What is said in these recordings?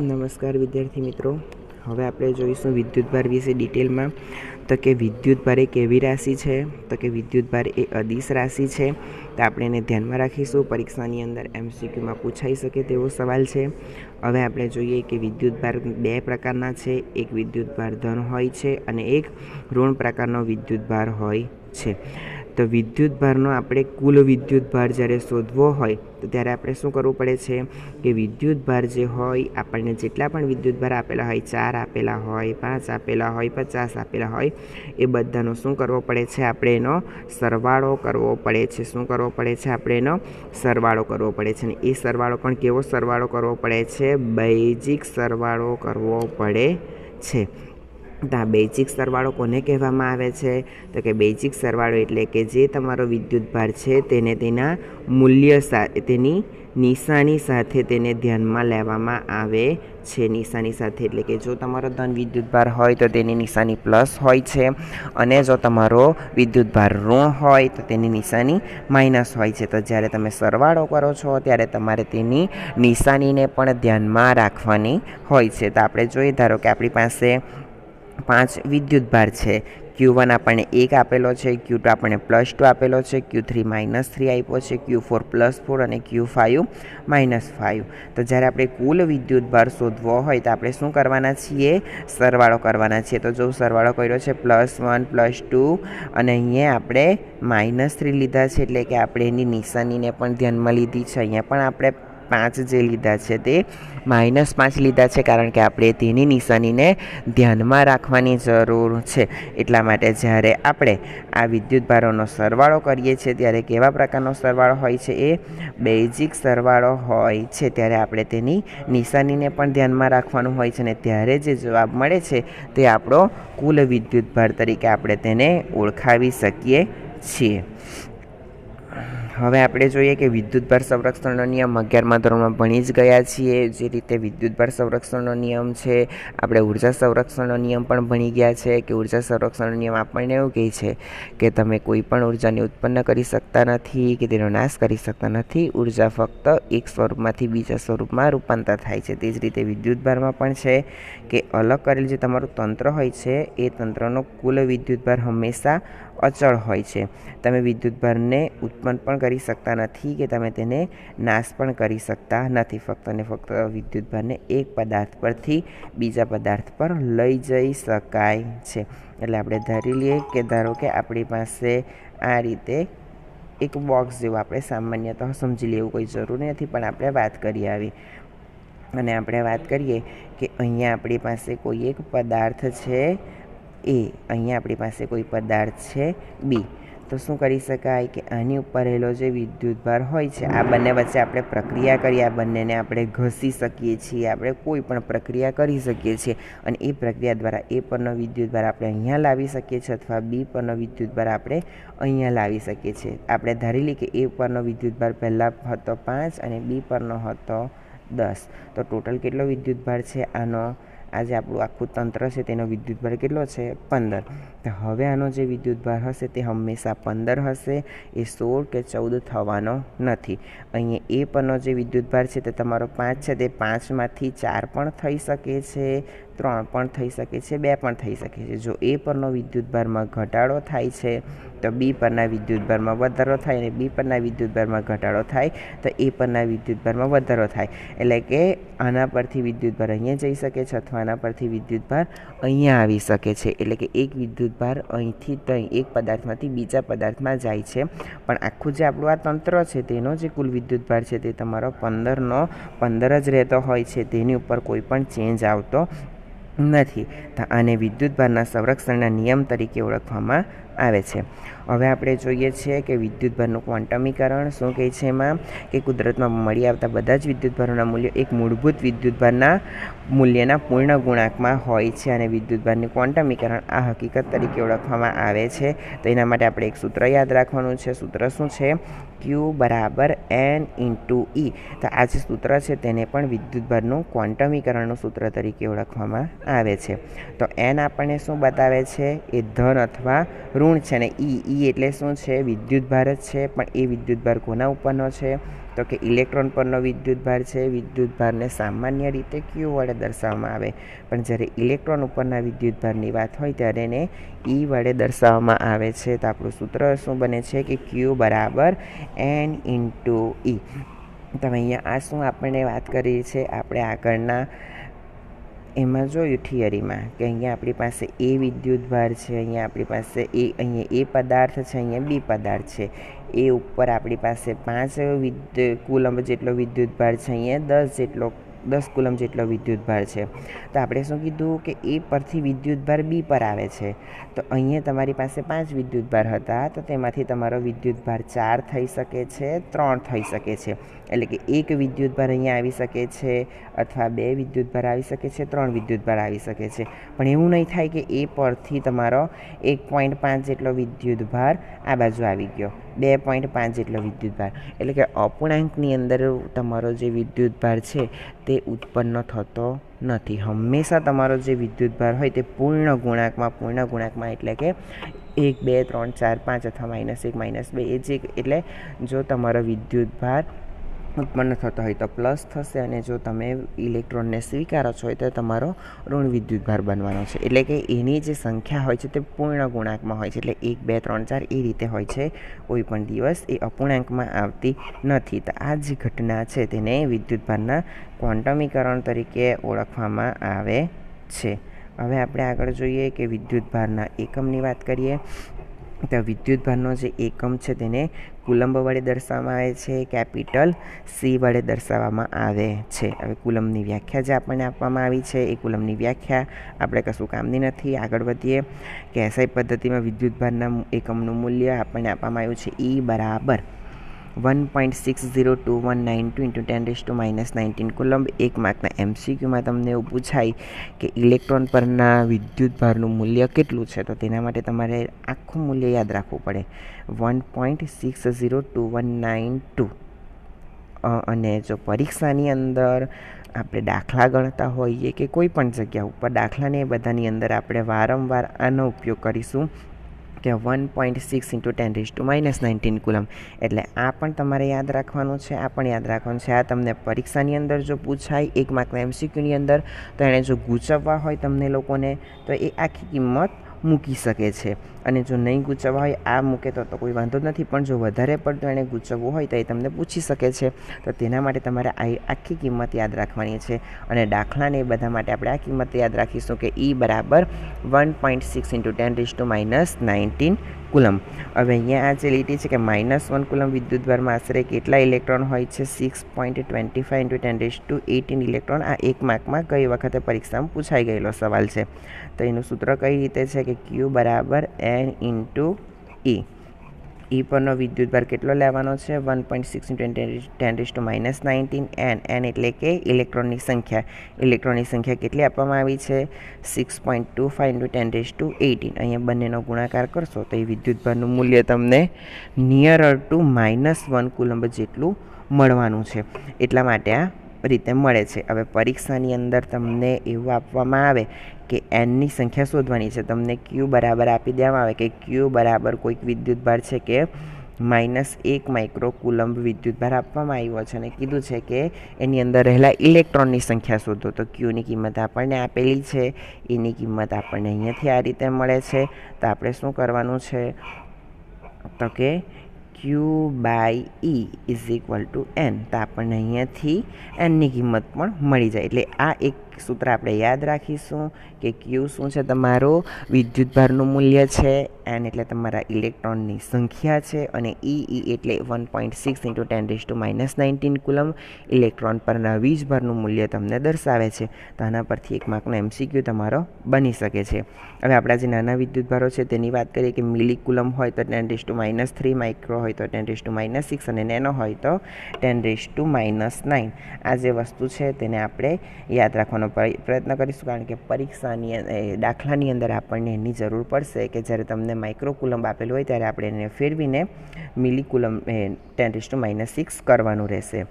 નમસ્કાર વિદ્યાર્થી મિત્રો. હવે આપણે જોઈશું વિદ્યુતભાર વિશે ડિટેલમાં. તો કે વિદ્યુતભાર એ કેવી રાશિ છે? તો કે વિદ્યુતભાર એ અદિશ રાશિ છે. તો આપણે એને ધ્યાનમાં રાખીશું. પરીક્ષાની અંદર એમસીક્યુમાં પૂછાઈ શકે તેવો સવાલ છે. હવે આપણે જોઈએ કે વિદ્યુતભાર બે પ્રકારના છે. એક વિદ્યુતભાર ધન હોય છે અને એક ઋણ પ્રકારનો વિદ્યુતભાર હોય છે. તો વિદ્યુતભારનો આપણે કુલ વિદ્યુતભાર જ્યારે શોધવો હોય, તો ત્યારે આપણે શું કરવું પડે છે કે વિદ્યુતભાર જે હોય, આપણને જેટલા પણ વિદ્યુતભાર આપેલા હોય, ચાર આપેલા હોય, પાંચ આપેલા હોય, પચાસ આપેલા હોય, એ બધાનો શું કરવો પડે છે? આપણે એનો સરવાળો કરવો પડે છે. શું કરવો પડે છે? આપણે એનો સરવાળો કરવો પડે છે. અને એ સરવાળો પણ કેવો સરવાળો કરવો પડે છે? બેઝિક સરવાળો કરવો પડે છે. તો આ બેઝિક સરવાળો કોને કહેવામાં આવે છે? તો કે બેઝિક સરવાળો એટલે કે જે તમારો વિદ્યુતભાર છે તેને તેના મૂલ્ય સાથે તેની નિશાની સાથે તેને ધ્યાનમાં લેવામાં આવે છે. નિશાની સાથે એટલે કે જો તમારો ધન વિદ્યુતભાર હોય તો તેની નિશાની પ્લસ હોય છે અને જો તમારો વિદ્યુતભાર ઋણ હોય તો તેની નિશાની માઇનસ હોય છે. તો જ્યારે તમે સરવાળો કરો છો ત્યારે તમારે તેની નિશાનીને પણ ધ્યાનમાં રાખવાની હોય છે. તો આપણે જોઈએ ધારો કે આપણી પાસે પાંચ વિદ્યુતભાર છે. ક્યુ વન આપણને એક આપેલો છે ક્યુ ટુ આપણને પ્લસ ટુ આપેલો છે ક્યુ થ્રી માઇનસ થ્રી આપ્યો છે ક્યુ ફોર પ્લસ ફોર અને ક્યુ ફાઇવ માઇનસ ફાઇવ તો જ્યારે આપણે કુલ વિદ્યુતભાર શોધવો હોય તો આપણે શું કરવાના છીએ? સરવાળો કરવાના છીએ. તો જો સરવાળો કર્યો છે પ્લસ વન પ્લસ ટુ અને અહીંયા આપણે માઇનસ થ્રી લીધા છે, એટલે કે આપણે એની નિશાનીને પણ ધ્યાનમાં લીધી છે. અહીંયા પણ આપણે પાંચ જે લીધા છે તે માઇનસ પાંચ લીધા છે કારણ કે આપણે તેની નિશાનીને ધ્યાનમાં રાખવાની જરૂર છે. એટલા માટે જ્યારે આપણે આ વિદ્યુતભારોનો સરવાળો કરીએ છીએ, ત્યારે કેવા પ્રકારનો સરવાળો હોય છે? એ બેઝિક સરવાળો હોય છે. ત્યારે આપણે તેની નિશાનીને પણ ધ્યાનમાં રાખવાનું હોય છે અને ત્યારે જે જવાબ મળે છે તે આપણો કુલ વિદ્યુતભાર તરીકે આપણે તેને ઓળખાવી શકીએ છીએ. હવે આપણે જોઈએ કે વિદ્યુતભાર સંરક્ષણનો નિયમ અગિયારમાં ધોરણમાં ભણી જ ગયા છીએ. જે રીતે વિદ્યુતભાર સંરક્ષણનો નિયમ છે, આપણે ઊર્જા સંરક્ષણનો નિયમ પણ ભણી ગયા છે કે ઊર્જા સંરક્ષણનો નિયમ આપણને એવું કહે છે કે તમે કોઈ પણ ઉર્જાને ઉત્પન્ન કરી શકતા નથી કે તેનો નાશ કરી શકતા નથી. ઊર્જા ફક્ત એક સ્વરૂપમાંથી બીજા સ્વરૂપમાં રૂપાંતર થાય છે. તે જ રીતે વિદ્યુતભારમાં પણ છે કે અલગ કરેલ જે તમારું તંત્ર હોય છે, એ તંત્રનો કુલ વિદ્યુતભાર હંમેશા અચળ હોય છે. તમે વિદ્યુતભારને ઉત્પન્ન પણ કરી શકતા નથી કે તમે તેને નાશ પણ કરી શકતા નથી. ફક્ત ને ફક્ત વિદ્યુતભારને એક પદાર્થ પરથી બીજા પદાર્થ પર લઈ જઈ શકાય છે. એટલે આપણે ધારી લઈએ કે ધારો કે આપણી પાસે આ રીતે એક બોક્સ જેવું આપણે સામાન્યતઃ સમજી લેવું કોઈ જરૂરી નથી, પણ આપણે વાત કરીએ આવી. અને આપણે વાત કરીએ કે અહીંયા આપણી પાસે કોઈ એક પદાર્થ છે એ અહીંયા આપણી પાસે કોઈ પદાર્થ છે બી. તો શું કરી શકાય કે આની ઉપર રહેલો જે વિદ્યુતભાર હોય છે, આ બંને વચ્ચે આપણે પ્રક્રિયા કરી, આ બંનેને આપણે ઘસી શકીએ છીએ, આપણે કોઈ પણ પ્રક્રિયા કરી શકીએ છીએ. અને એ પ્રક્રિયા દ્વારા એ પરનો વિદ્યુતભાર આપણે અહીંયા લાવી શકીએ છીએ અથવા બી પરનો વિદ્યુતભાર આપણે અહીંયા લાવી શકીએ છીએ. આપણે ધારી લઈએ કે એ પરનો વિદ્યુતભાર પહેલાં હતો પાંચ અને બી પરનો હતો દસ. તો ટોટલ કેટલો વિદ્યુતભાર છે? આનો આ જે આપણું આખું તંત્ર છે, તેનો વિદ્યુતભાર કેટલો છે? પંદર. તો હવે આનો જે વિદ્યુતભાર હશે, તે હંમેશા પંદર હશે. એ સોળ કે ચૌદ થવાનો નથી. અહીંયા એ પરનો જે વિદ્યુતભાર છે, તે તમારો પાંચ છે, તે પાંચમાંથી ચાર પણ થઈ શકે છે. ત્રણ પણ થઈ શકે છે, બે પણ થઈ શકે છે. જો એ પરનો વિદ્યુતભારમાં ઘટાડો થાય છે, તો બી પરના વિદ્યુતભારમાં વધારો થાય અને બી પરના વિદ્યુતભારમાં ઘટાડો થાય, તો એ પરના વિદ્યુતભારમાં વધારો થાય. એટલે કે આના પરથી વિદ્યુતભાર અહીંયા જઈ શકે છે અથવા આના પરથી વિદ્યુતભાર અહીંયા આવી શકે છે. એટલે કે એક વિદ્યુતભાર અહીંથી ત્યાં, એક પદાર્થમાંથી બીજા પદાર્થમાં જાય છે. પણ આખું જે આપણું આ તંત્ર છે, તેનો જે કુલ વિદ્યુતભાર છે, તે તમારો પંદરનો, પંદર જ રહેતો હોય છે. તેની ઉપર કોઈ પણ ચેન્જ આવતો નથી. આને વિદ્યુતભારના સંરક્ષણના નિયમ તરીકે ઓળખવામાં આવે છે. હવે આપણે જોઈએ છીએ કે વિદ્યુતભારનું ક્વોન્ટમીકરણ શું કહે છે એમાં? કે કુદરતમાં મળી આવતા બધા જ વિદ્યુતભારોના મૂલ્યો એક મૂળભૂત વિદ્યુતભારના મૂલ્યના પૂર્ણ ગુણાંકમાં હોય છે અને વિદ્યુતભારની ક્વોન્ટમીકરણ આ હકીકત તરીકે ઓળખવામાં આવે છે. તો એના માટે આપણે એક સૂત્ર યાદ રાખવાનું છે. સૂત્ર શું છે? ક્યુ બરાબર એન ઇન્ટુ ઈ. તો આ જે સૂત્ર છે તેને પણ વિદ્યુતભારનું ક્વોન્ટમીકરણનું સૂત્ર તરીકે ઓળખવામાં આવે છે. તો એન આપણને શું બતાવે છે? એ ધન અથવા ઋણ છે ને ઈ ઈ એટલે શું છે? વિદ્યુત ભાર જ છે, પણ એ વિદ્યુત ભાર કોના ઉપરનો છે? તો કે ઇલેક્ટ્રોન પરનો વિદ્યુત ભાર છે, વિદ્યુત ભારને સામાન્ય રીતે ક્યુ વડે દર્શાવવામાં આવે. પણ જ્યારે ઇલેક્ટ્રોન ઉપરના વિદ્યુત ભારની વાત હોય ત્યારે એને ઈ વડે દર્શાવવામાં આવે છે. તો આપણું સૂત્ર શું બને છે? કે ક્યુ બરાબર એન ઇન્ટુ ઈ તમે અહીંયા આ શું આપણને વાત કરી છે? આપણે આગળના એમાં જોયું થિયરીમાં કે અહીંયા આપણી પાસે એ વિદ્યુતભાર છે, અહીંયા આપણી પાસે એ, અહીંયા એ પદાર્થ છે, અહીંયા બી પદાર્થ છે. એ ઉપર આપણી પાસે પાંચ વિદ્યુ કુલંબ જેટલો વિદ્યુતભાર છે, અહીંયા દસ જેટલો, દસ કુલમ જેટલો વિદ્યુતભાર છે. તો આપણે શું કીધું કે એ પરથી વિદ્યુતભાર બી પર આવે છે. તો અહીંયા તમારી પાસે પાંચ વિદ્યુતભાર હતા, તો તેમાંથી તમારો વિદ્યુતભાર ચાર થઈ શકે છે, ત્રણ થઈ શકે છે. એટલે કે એક વિદ્યુતભાર અહીંયા આવી શકે છે અથવા બે વિદ્યુતભાર આવી શકે છે, ત્રણ વિદ્યુતભાર આવી શકે છે. પણ એવું નહીં થાય કે એ પરથી તમારો એક પોઈન્ટ પાંચ જેટલો વિદ્યુતભાર આ બાજુ આવી ગયો. બે પોઈન્ટ પાંચ જેટલો વિદ્યુતભાર. એટલે કે અપૂર્ણાંકની અંદર તમારો જે વિદ્યુતભાર છે તે ઉત્પન્ન થતો નથી. હંમેશા તમારો જે વિદ્યુતભાર હોય તે પૂર્ણ ગુણાંકમાં પૂર્ણ ગુણાંકમાં એટલે કે એક, બે, ત્રણ, ચાર, પાંચ અથવા માઇનસ એક, માઇનસ બે એ જે એટલે જો તમારો વિદ્યુતભાર ઉત્પન્ન થતો હોય તો પ્લસ થશે અને જો તમે ઇલેક્ટ્રોનને સ્વીકારો છો તો તમારો ઋણ વિદ્યુતભાર બનવાનો છે. એટલે કે એની જે સંખ્યા હોય છે તે પૂર્ણ ગુણાંકમાં હોય છે. એટલે એક, બે, ત્રણ, ચાર એ રીતે હોય છે. કોઈ પણ દિવસ એ અપૂર્ણાંકમાં આવતી નથી. તો આ જે ઘટના છે તેને વિદ્યુતભારના ક્વોન્ટમીકરણ તરીકે ઓળખવામાં આવે છે. હવે આપણે આગળ જોઈએ કે વિદ્યુતભારના એકમની વાત કરીએ. તો વિદ્યુતભારનો જે એકમ છે તેને કુલંબ વડે દર્શાવવામાં આવે છે, કેપિટલ સી વડે દર્શાવવામાં આવે છે. હવે કુલમની વ્યાખ્યા જે આપણને આપવામાં આવી છે, એ કુલમની વ્યાખ્યા આપણે કશું કામની નથી. આગળ વધીએ. કે એસઆઈ પદ્ધતિમાં વિદ્યુતભારના એકમનું મૂલ્ય આપણને આપવામાં આવ્યું છે ઈ બરાબર. One point six zero two one nine two into ten raise to minus nineteen coulomb એક માર્કના એમસીક્યુમાં તમને એવું પૂછાય કે ઇલેક્ટ્રોન પરના વિદ્યુત ભારનું મૂલ્ય કેટલું છે? તો તેના માટે તમારે આખું મૂલ્ય યાદ રાખવું પડે. One point six zero two one nine two અને જો પરીક્ષાની અંદર આપણે દાખલા ગણતા હોઈએ કે કોઈ પણ જગ્યા ઉપર, દાખલાને બધાની અંદર આપણે વારંવાર આનો ઉપયોગ કરીશું. કે one point six into ten raise to minus nineteen coulomb. એટલે આ પણ તમારે યાદ રાખવાનું છે, આ પણ યાદ રાખવાનું છે. આ તમને પરીક્ષાની અંદર જો પૂછાય, એક માર્કના એમસીક્યુની અંદર, તો એણે જો ગૂંચવવા હોય તમને લોકોને, તો એ આખી કિંમત મૂકી શકે છે. અને જો નહીં ગૂંચવવા હોય આ મૂકે તો તો કોઈ વાંધો નથી. પણ જો વધારે પડતું એણે ગૂંચવવું હોય તો એ તમને પૂછી શકે છે. તો તેના માટે તમારે આ આખી કિંમત યાદ રાખવાની છે. અને દાખલાને એ બધા માટે આપણે આ કિંમત યાદ રાખીશું કે ઈ બરાબર one point six into ten raise to minus nineteen coulomb. હવે અહીંયા આ જે લીટી છે કે માઇનસ વન કુલમ વિદ્યુતભારમાં આશરે કેટલા ઇલેક્ટ્રોન હોય છે? Six point twenty five into ten raise to eighteen electron. આ એક માર્કમાં કઈ વખતે પરીક્ષામાં પૂછાઈ ગયેલો સવાલ છે. તો એનું સૂત્ર કઈ રીતે છે કે ક્યુ બરાબર એન ઇન્ટુ ઈ ઈ પરનો વિદ્યુતભાર કેટલો લેવાનો છે? One point six ten raise to minus nineteen N N એટલે કે ઇલેક્ટ્રોનની સંખ્યા. ઇલેક્ટ્રોનની સંખ્યા કેટલી આપવામાં આવી છે? Six point two five into ten raise to eighteen અહીંયા બંનેનો ગુણાકાર કરશો તો એ વિદ્યુતભારનું મૂલ્ય તમને nearer to minus one coulomb જેટલું મળવાનું છે. એટલા માટે આ રીતે મળે છે. હવે પરીક્ષાની અંદર તમને એવું આપવામાં આવે કે એનની સંખ્યા શોધવાની છે. તમને ક્યુ બરાબર આપી દેવામાં આવે કે ક્યુ બરાબર કોઈક વિદ્યુતભાર છે કે માઇનસ એક માઇક્રો કુલંબ વિદ્યુતભાર આપવામાં આવ્યો છે. અને કીધું છે કે એની અંદર રહેલા ઇલેક્ટ્રોનની સંખ્યા શોધો. તો ક્યુની કિંમત આપણને આપેલી છે. એની કિંમત આપણને અહીંયાથી આ રીતે મળે છે. તો આપણે શું કરવાનું છે? તો કે Q by E is equal to N તો આપણને અહીંયાથી એનની કિંમત પણ મળી જાય. એટલે આ એક સૂત્ર આપણે યાદ રાખીશું કે ક્યુ શું છે તમારો? વિદ્યુતભારનું મૂલ્ય છે એન એટલે તમારા ઇલેક્ટ્રોનની સંખ્યા છે અને ઈ ઈ એટલે one point six into ten raise to minus nineteen coulomb electron પરના વીજભારનું મૂલ્ય તમને દર્શાવે છે. તો આના પરથી એક માર્કનો એમસીક્યુ તમારો બની શકે છે. હવે આપણા જે નાના વિદ્યુતભારો છે તેની વાત કરીએ કે મિલી કુલમ હોય તો ten raise to minus three micro હોય તો ten raise to minus six અને નેનો હોય તો ten raise to minus nine આ જે વસ્તુ છે તેને આપણે યાદ રાખવાનો પ્રયત્ન કરીશું કારણ કે પરીક્ષાની દાખલાની અંદર આપણને એની જરૂર પડશે કે જ્યારે તમને માઇક્રોકુલમ આપેલું હોય ત્યારે આપણે એને ફેરવીને millicoulomb ten to minus six કરવાનું રહેશે.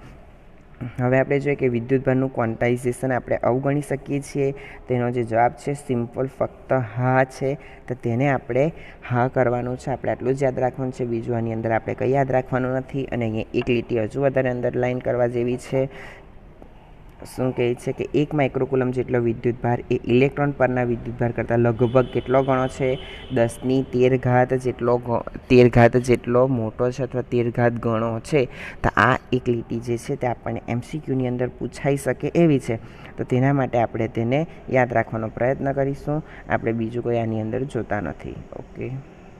હવે આપણે જોઈએ કે વિદ્યુતભારનું ક્વોન્ટાઇઝેશન આપણે અવગણી શકીએ છીએ. તેનો જે જવાબ છે સિમ્પલ ફક્ત હા છે. તો તેને આપણે હા કરવાનું છે. આપણે આટલું જ યાદ રાખવાનું છે. બીજું આની અંદર આપણે કંઈ યાદ રાખવાનું નથી. અને અહીંયા એક લીટી હજુ વધારે અંડરલાઈન કરવા જેવી છે. શું કહે છે કે એક માઇક્રોકુલમ જેટલો વિદ્યુતભાર એ ઇલેક્ટ્રોન પરના વિદ્યુતભાર કરતાં લગભગ કેટલો ગણો છે? દસની તેર ઘાત જેટલો તેર ઘાત જેટલો મોટો છે અથવા તેર ઘાત ગણો છે? તો આ એક લીટી જે છે તે આપણને એમસીક્યુની અંદર પૂછાઈ શકે એવી છે. તો તેના માટે આપણે તેને યાદ રાખવાનો પ્રયત્ન કરીશું. આપણે બીજું કોઈ આની અંદર જોતા નથી. ઓકે